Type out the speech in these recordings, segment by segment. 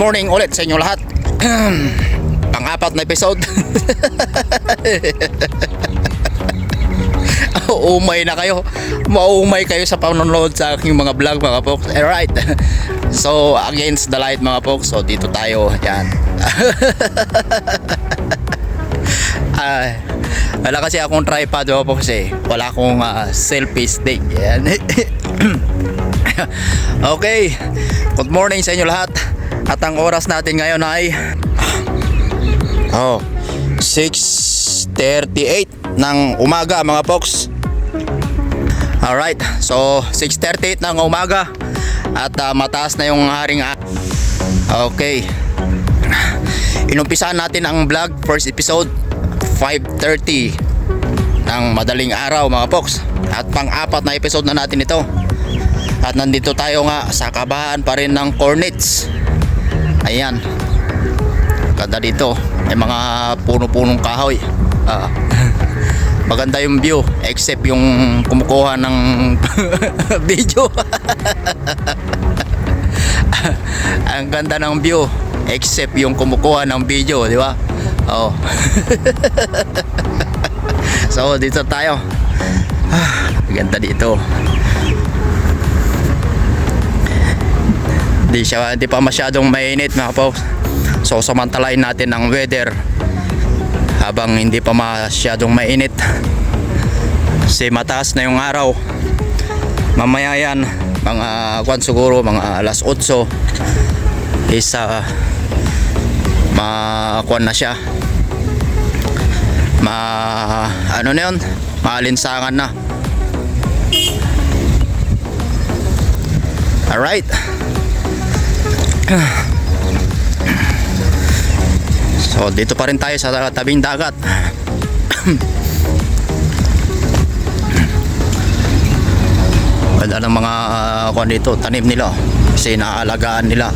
morning ulit sa inyo lahat. Pang-apat na episode. Umay na kayo. Maumay kayo sa panonood sa aking mga vlog mga folks. Alright. So, against the light mga folks. So, dito tayo. Yan. Ay, wala kasi akong tripod mga folks eh. Wala akong ah, selfie stick. Yan. okay. Good morning sa inyo lahat. At ang oras natin ngayon ay Oh, 6.38 ng umaga mga folks. Alright, so 6.38 ng umaga at ah, mataas na yung haring Okay. Inumpisahan natin ang vlog first episode 5.30 ng madaling araw mga folks. At pang-apat na episode na natin ito. At nandito tayo nga sa kabahan pa rin ng Cornets. Ayan. Ganda dito. May mga puno-punong kahoy. Ah. maganda yung view except yung kumukuha ng video. Ang ganda ng view except yung kumukuha ng video, di ba? Oh. so dito tayo. Ah, ganda dito. Di siya di pa masyadong mainit mga folks. So samantalain natin ang weather habang hindi pa masyadong mainit. Kasi mataas na yung araw. Mamaya yan mga kwan siguro mga alas 8 is uh, makuan na siya. Ma ano na yun? Maalinsangan na. Alright. So dito pa rin tayo sa tabing dagat. Wala ng mga uh, kung dito, tanim nila kasi naaalagaan nila.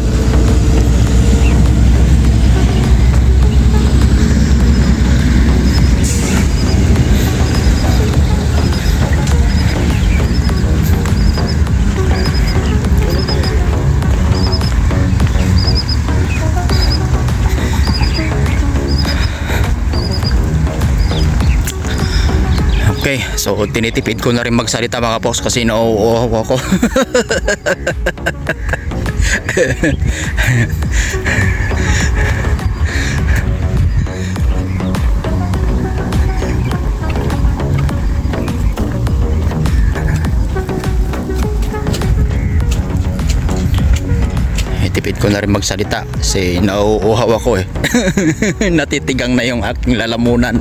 So tinitipid ko na rin magsalita mga boss kasi nauuhaw ako. Itipid ko na rin magsalita kasi nauuhaw ako eh. Natitigang na yung aking lalamunan.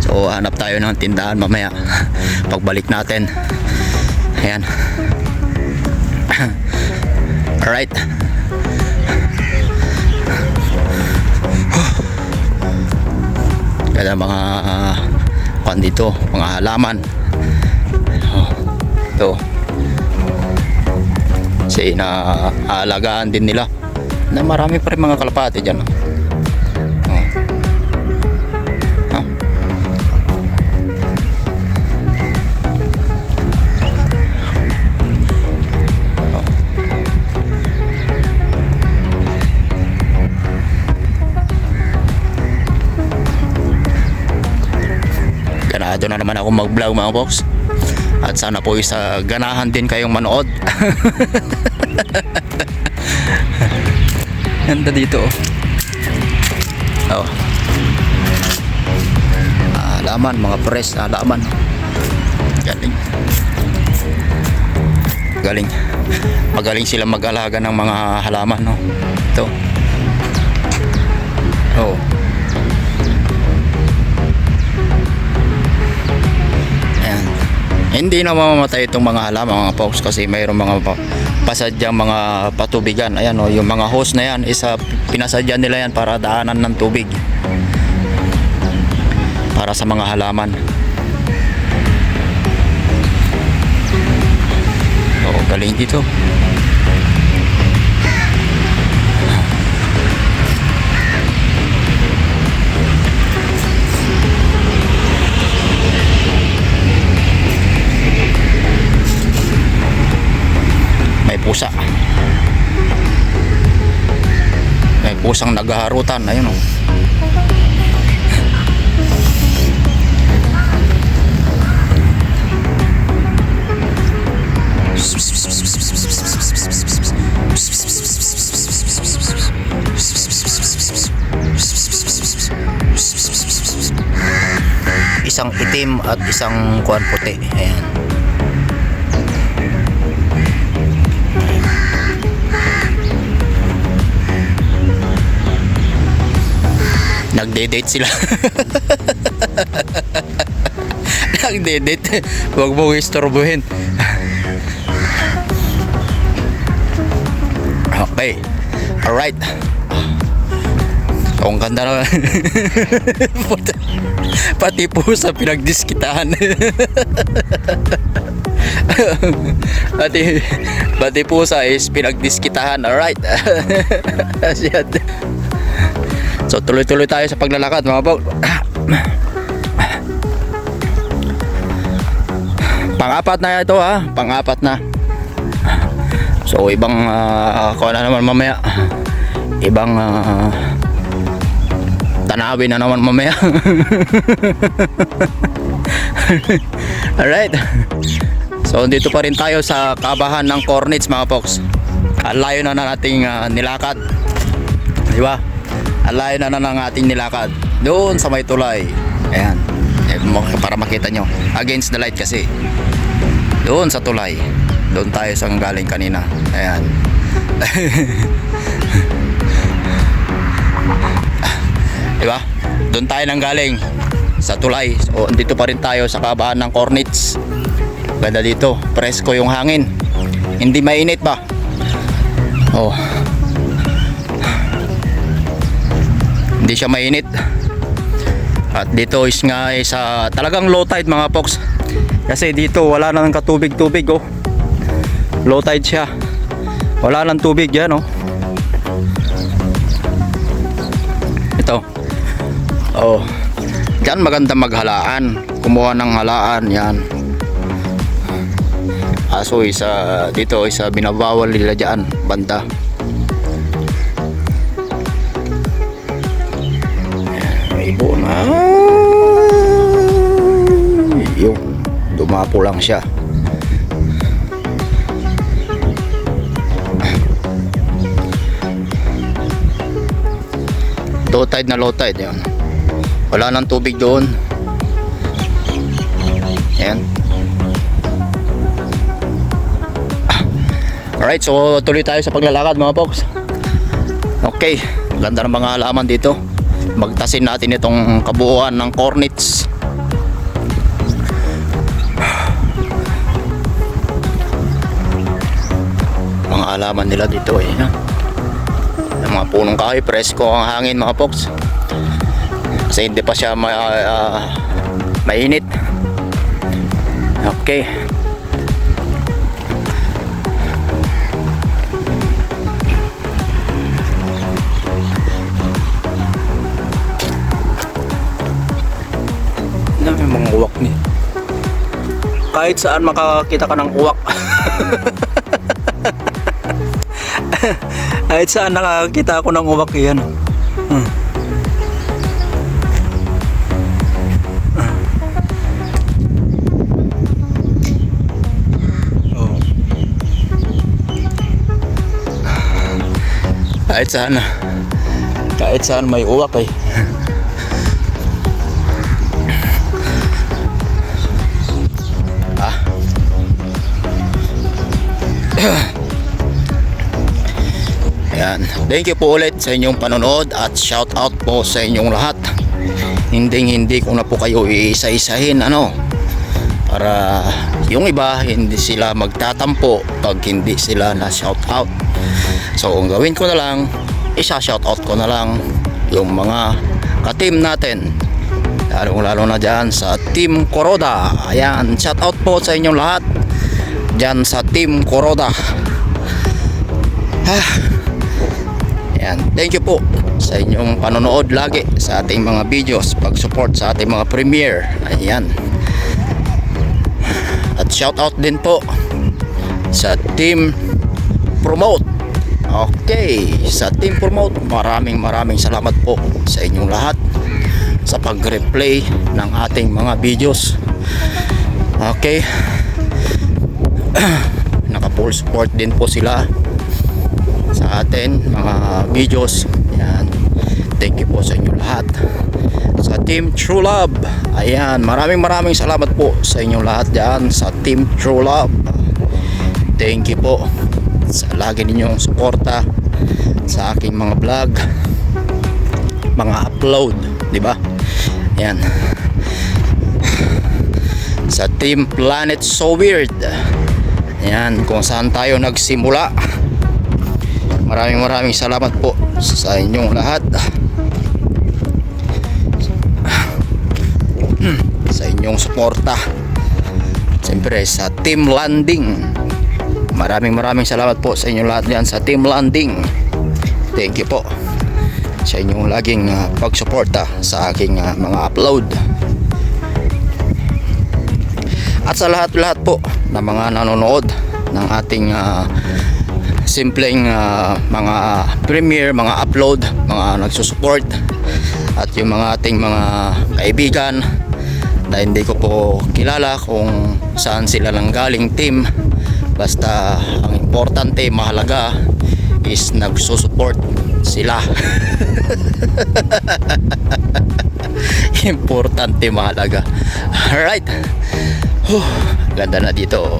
So hanap tayo ng tindahan mamaya. Pagbalik natin. Ayan. Alright. Kaya mga uh, kwan dito, mga halaman. Oh. Kasi naaalagaan din nila. Na marami pa rin mga kalapate dyan. oh. Oh. Ha? Ganado na naman ako mag-vlog mga box. At sana po isa ganahan din kayong manood. Ganda dito oh. Oh. Ah, mga pres, halaman. Galing. Galing. Magaling sila mag-alaga ng mga halaman, no. Ito. Oh. Ayan. Hindi na mamamatay itong mga halaman mga folks kasi mayroong mga pasadyang mga patubigan. Ayan o, yung mga hose na yan, isa pinasadyan nila yan para daanan ng tubig. Para sa mga halaman. Oo, galing dito. Pusa. May pusang naghaharutan. Ayun oh. Isang itim at isang kuan puti. Ayan. Nagde-date sila. Nagde-date. Huwag mo istorbohin. Okay. Alright. Ang ganda na. Pati- po sa pinagdiskitahan. pati, pati pusa is pinagdiskitahan. Alright. Ayan. So tuloy-tuloy tayo sa paglalakad mga pog. Pang-apat na ito ha, pang-apat na. So ibang uh, ako na naman mamaya. Ibang ah, tanawin na naman mamaya. Alright. So dito pa rin tayo sa kabahan ng Cornets mga folks. Ang layo na na nating ah, nilakad. Di ba? Ang layo na na ng ating nilakad. Doon sa may tulay. Ayan. Eh, Para makita nyo. Against the light kasi. Doon sa tulay. Doon tayo sa galing kanina. Ayan. Di ba? Doon tayo nang galing sa tulay. So, dito pa rin tayo sa kabahan ng Cornets. Ganda dito. Presko yung hangin. Hindi mainit ba? Oh. Hindi siya mainit. At dito is nga is ah, talagang low tide mga folks. Kasi dito wala na ng katubig-tubig oh. Low tide siya. Wala nang tubig yan oh. Ito. Oh. Diyan maganda maghalaan. Kumuha ng halaan yan. Aso isa dito isa binabawal nila diyan banda. Dumapo lang siya. Low tide na low tide yan. Wala nang tubig doon. Yan. Alright, so tuloy tayo sa paglalakad mga folks. Okay, ganda ng mga halaman dito. Magtasin natin itong kabuuan ng cornets. Halaman nila dito eh. Yung mga punong kahoy, presko ang hangin mga folks. Kasi hindi pa siya ma, ah, mainit. Okay. Yung mga uwak ni? Kahit saan makakakita ka ng uwak. Kahit saan nakakita ako ng uwak yan. Hmm. Oh. Kahit saan kahit saan may uwak eh. Ah. Ayan. Thank you po ulit sa inyong panonood at shout out po sa inyong lahat. Hindi hindi ko na po kayo iisa-isahin ano para yung iba hindi sila magtatampo pag hindi sila na shout out. So ang gawin ko na lang, isa shout out ko na lang yung mga ka-team natin. Lalo lalo na dyan sa Team Coroda. Ayan, shout out po sa inyong lahat. Dyan sa Team Coroda. Ah, Ayan. Thank you po sa inyong panonood lagi sa ating mga videos, pag-support sa ating mga premiere. Ayan. At shout out din po sa team promote. Okay, sa Team Promote, maraming maraming salamat po sa inyong lahat sa pag-replay ng ating mga videos. Okay. Naka full support din po sila sa atin mga videos. Yan. Thank you po sa inyo lahat. Sa Team True Love. Ayan, maraming maraming salamat po sa inyong lahat diyan sa Team True Love. Thank you po sa lagi ninyong suporta sa aking mga vlog, mga upload, di ba? Yan. Sa Team Planet So Weird. Yan, kung saan tayo nagsimula. Maraming maraming salamat po sa inyong lahat. sa inyong suporta. Siyempre sa Team Landing. Maraming maraming salamat po sa inyong lahat diyan sa Team Landing. Thank you po sa inyong laging uh, pagsuporta sa aking ah, mga upload. At sa lahat-lahat po na mga nanonood ng ating ah, simpleng ah, mga premiere, mga upload, mga nagsusupport at yung mga ating mga kaibigan na hindi ko po kilala kung saan sila lang galing team. Basta ang importante mahalaga is nagsusupport sila. Importante mahalaga. Alright. Huh, ganda na dito.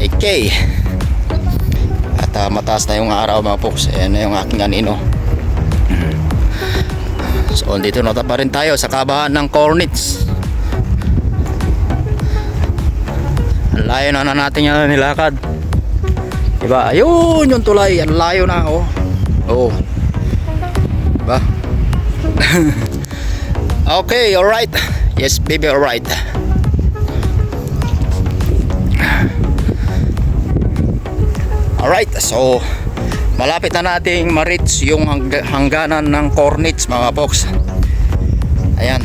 Okay at ah, mataas na yung araw mga folks ayan na yung aking anino so dito na pa rin tayo sa kabahan ng Cornets layo na na natin yan nilakad. Diba? Ayun yung tulay. Ang layo na oh. Oh. Diba? Okay alright. Yes baby alright Alright, so malapit na nating ma-reach yung hang- hangganan ng Cornets mga box. Ayan.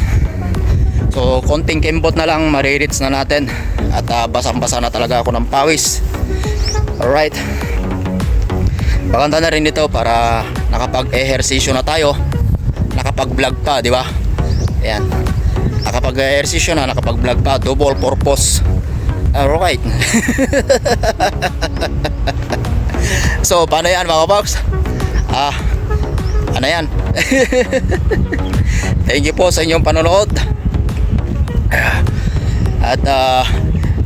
So konting kembot na lang ma-reach na natin at ah, basang-basa na talaga ako ng pawis. Alright. Maganda na rin dito para nakapag-ehersisyo na tayo. Nakapag-vlog pa, di ba? Ayan. Nakapag-ehersisyo na, nakapag-vlog pa, double purpose. Alright. So, paano yan mga box? Ah, ano yan? Thank you po sa inyong panonood. At ah,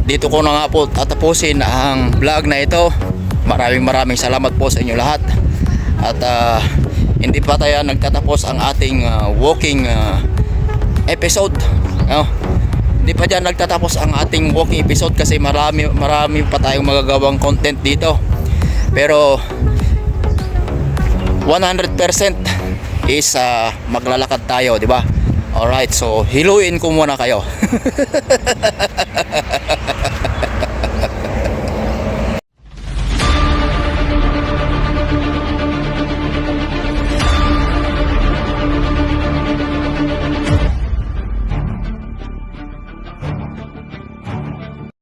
dito ko na nga po tatapusin ang vlog na ito. Maraming maraming salamat po sa inyo lahat. At ah, hindi pa tayo nagtatapos ang ating ah, walking ah, episode. No? Hindi pa dyan nagtatapos ang ating walking episode kasi marami marami pa tayong magagawang content dito. Pero 100% is ah, maglalakad tayo, di ba? Alright, so hiluin ko muna kayo.